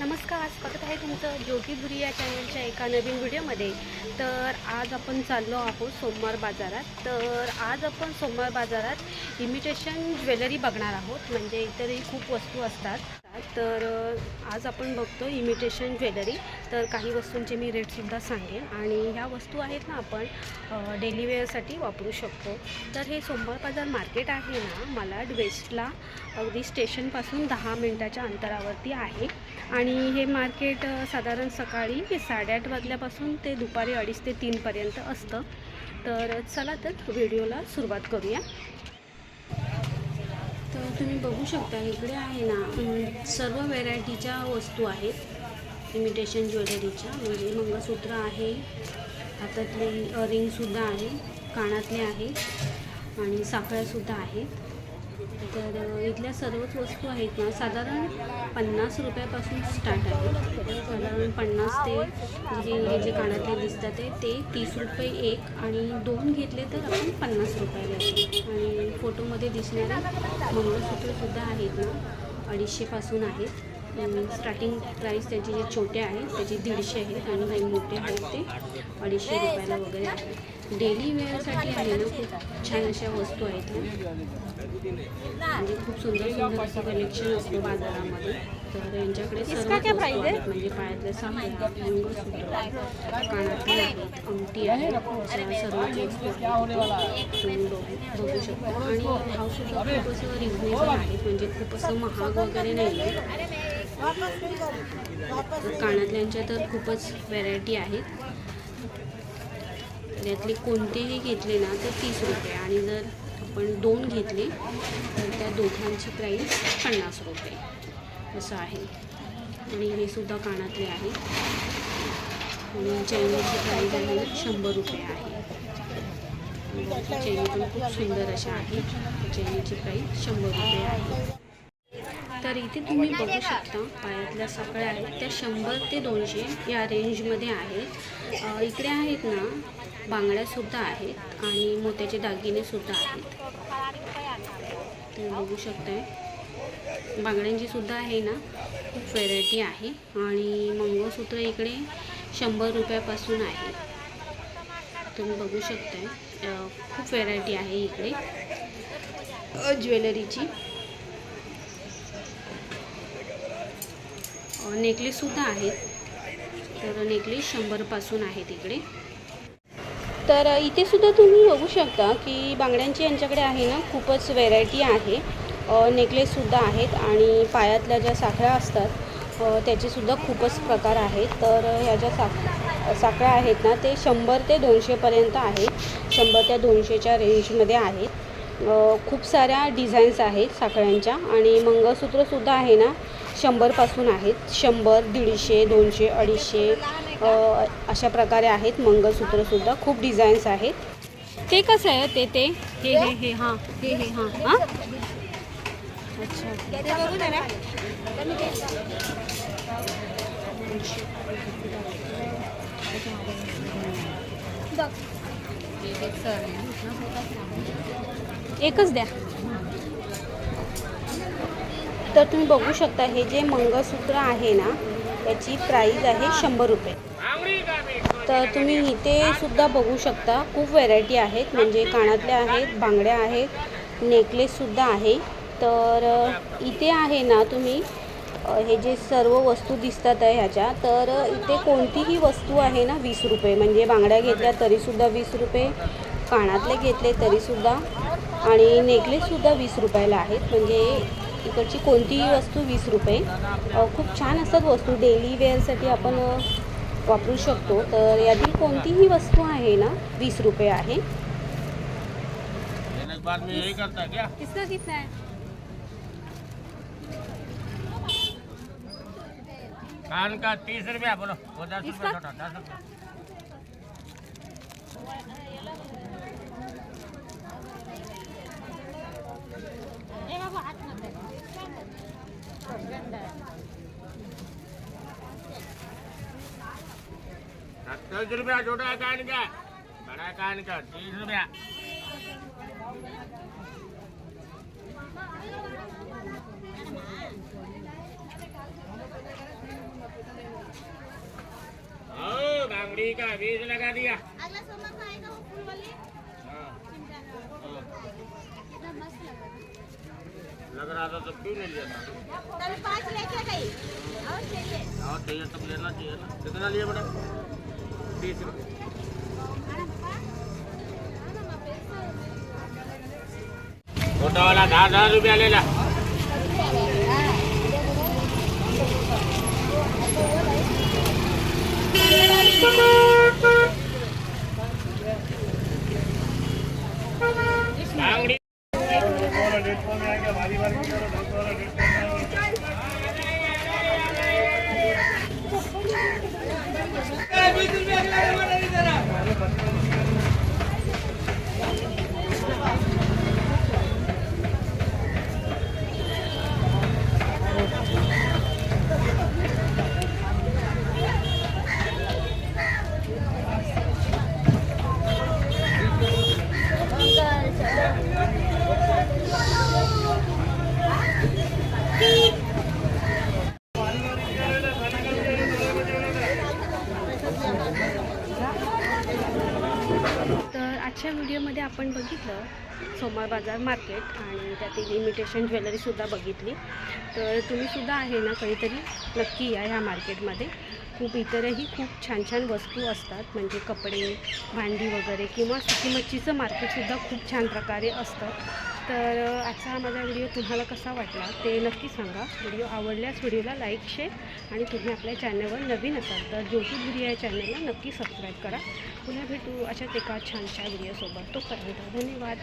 नमस्कार स्वागत आहे तुमचं योगी धुरिया चॅनलच्या एका नवीन व्हिडिओमध्ये. तर आज आपण चाललो आहोत सोमवार बाजारात. तर आज आपण सोमवार बाजारात इमिटेशन ज्वेलरी बघणार आहोत. म्हणजे इतरही खूप वस्तू असतात. तर आज आपण बघतो इमिटेशन ज्वेलरी तर काही वस्तूंचे मी रेटसुद्धा सांगेन. आणि ह्या वस्तू आहेत ना आपण डेली वेअरसाठी वापरू शकतो. तर हे सोमवार बाजार मार्केट आहे ना मालाड वेस्टला अगदी स्टेशनपासून दहा मिनटाच्या अंतरावरती आहे. आणि हे मार्केट साधारण सकाळी साडेआठ वाजल्यापासून ते दुपारी अडीच ते तीनपर्यंत असतं. तर चला तर व्हिडिओला सुरुवात करूया. तर तुम्ही बघू शकता इकडे आहे ना सर्व व्हेरायटीच्या वस्तू आहेत. इमिटेशन ज्वेलरीच्या. म्हणजे मंगळसूत्र आहे हातातले रिंगसुद्धा आहे कानातले आहे आणि साखळ्यासुद्धा आहेत. तर इथल्या सर्वच वस्तू आहेत ना साधारण पन्नास रुपयापासून स्टार्ट आहे साधारण पन्नास ते जे हे जे कानातले दिसतात ते तीस रुपये एक आणि दोन घेतले तर आपण पन्नास रुपयाला आणि फोटोमध्ये दिसणारे मंगळसूत्रसुद्धा आहेत ना अडीचशेपासून आहेत. स्टार्टिंग प्राईस त्याचे जे छोटे आहेत त्याचे दीडशे आहेत आणि काही मोठे आहेत ते अडीचशे रुपयाला वगैरे आहेत. डेली वेअरसाठी आहे ना खूप छान अशा वस्तू आहेत. म्हणजे खूप सुंदर सुंदर असं कलेक्शन असतं बाजारामध्ये. तर यांच्याकडे सर्व आहेत. म्हणजे पायातल्या साखळ्या मंगळसूत्र कानातले आहेत अंगठी आहे. सर्वच वस्तू आहेत. बघू शकता. आणि भाव सुद्धा खूप असं रिझनेबल आहे. म्हणजे खूप असं महाग वगैरे नाही आहे. कानातल्यांच्या तर खूपच व्हरायटी आहेत. यातले कोणतेही घेतले ना तर तीस रुपये. आणि जर आपण दोन घेतले तर त्या दोघांची प्राईस पन्नास रुपये. असं आहे. आणि हे सुद्धा कानातले आहे आणि चैनीची प्राईस आहे ना शंभर रुपये आहे. चैनी पण खूप सुंदर अशा आहेत. चैनीची प्राईस शंभर रुपये आहे. तर इथे तुम्ही बघू शकता पायातल्या सगळ्या आहेत. त्या शंभर ते दोनशे या रेंजमध्ये आहेत. इकडे आहेत ना बांगड्यासुद्धा आहेत आणि मोत्याचे दागिनेसुद्धा आहेत. तुम्ही बघू शकताय. बांगड्यांची सुद्धा आहे ना खूप व्हेरायटी आहे आणि मंगळसूत्र इकडे शंभर रुपयापासून आहे. तुम्ही बघू शकताय. खूप व्हेरायटी आहे इकडे. ज्वेलरीची. नेकलेससुद्धा आहेत. तर नेकलेस शंभरपासून आहेत इकडे तर इथे सुद्धा तुम्ही बघू शकता की बांगड्यांची यांच्याकडे आहे ना खूपच व्हेरायटी आहे. नेकलेससुद्धा आहेत आणि पायातल्या ज्या साखळ्या असतात त्याचेसुद्धा खूपच प्रकार आहेत. तर ह्या ज्या साख साखळ्या आहेत ना ते शंभर ते दोनशेपर्यंत आहेत शंभर ते दोनशेच्या रेंजमध्ये आहेत. खूप साऱ्या डिझाईन्स आहेत साखळ्यांच्या आणि मंगळसूत्रसुद्धा आहे ना शंभरपासून आहेत. शंभर दीडशे दोनशे अडीचशे अशा प्रकारे आहेत. मंगळसूत्रसुद्धा खूप डिझाईन्स आहेत. ते कसं आहे? ते ते हे हे हे हां हे हे हां हां? अच्छा. एकच द्या. तर तुम्ही बघू शकता हे जे मंगळसूत्र आहे ना याची प्राईज आहे शंभर रुपये. तर तुम्ही इथे सुद्धा बघू शकता खूप व्हेरायटी आहेत. म्हणजे कानातल्या आहेत बांगड्या आहेत नेकलेससुद्धा आहे. तर इथे आहे ना तुम्ही हे जे सर्व वस्तू दिसतात आहे ह्याच्या तर इथे कोणतीही वस्तू आहे ना वीस रुपये. म्हणजे बांगड्या घेतल्या तरीसुद्धा वीस रुपये कानातले घेतले तरीसुद्धा आणि नेकलेससुद्धा वीस रुपयाला आहेत. म्हणजे इकडची कोणतीही वस्तू वीस रुपये. खूप छान असतात वस्तू. डेली वेअरसाठी आपण वापरू शकतो. तर यातील कोणतीही वस्तू आहे ना वीस रुपये आहे. एक किसका कितना है? कान का तीस रुपया बोलो वो दस रुपया छोटा दस रुपया सत्तर रुपया छोटा कान का? बड़ा कान का? तीस रुपया. हो, बांगड़ी का बीज लगा दिया. है लग रहा था तो क्यों नहीं लिया था तभी पाँच लेके गई और चाहिए और चाहिए तब लेना चाहिए ना. कितना लिए बेटा बीस रुपये छोटा वाला दस हजार रुपया ले ला बांगड़ी પ્લેટફોર્મે આ ગયા વારી વારી आजच्या व्हिडिओमध्ये आपण बघितलं सोमवार बाजार मार्केट आणि त्यातील इमिटेशन ज्वेलरीसुद्धा बघितली. तर तुम्हीसुद्धा आहे ना कधीतरी नक्की या ह्या मार्केटमध्ये. खूप इतरही खूप छान छान वस्तू असतात म्हणजे कपडे भांडी वगैरे किंवा सुकी मच्छीचं मार्केटसुद्धा खूप छान प्रकारे असतं. तर आजचा हा माझा व्हिडिओ तुम्हाला कसा वाटला ते नक्की सांगा. व्हिडिओ आवडल्यास व्हिडिओला लाईक शेअर आणि तुम्ही आपल्या चॅनलवर नवीन असाल तर ज्योतिर्गिरी या चॅनलला नक्की सबस्क्राईब करा. पुन्हा भेटू अशाच एका छानशा व्हिडिओसोबत. तोपर्यंत धन्यवाद.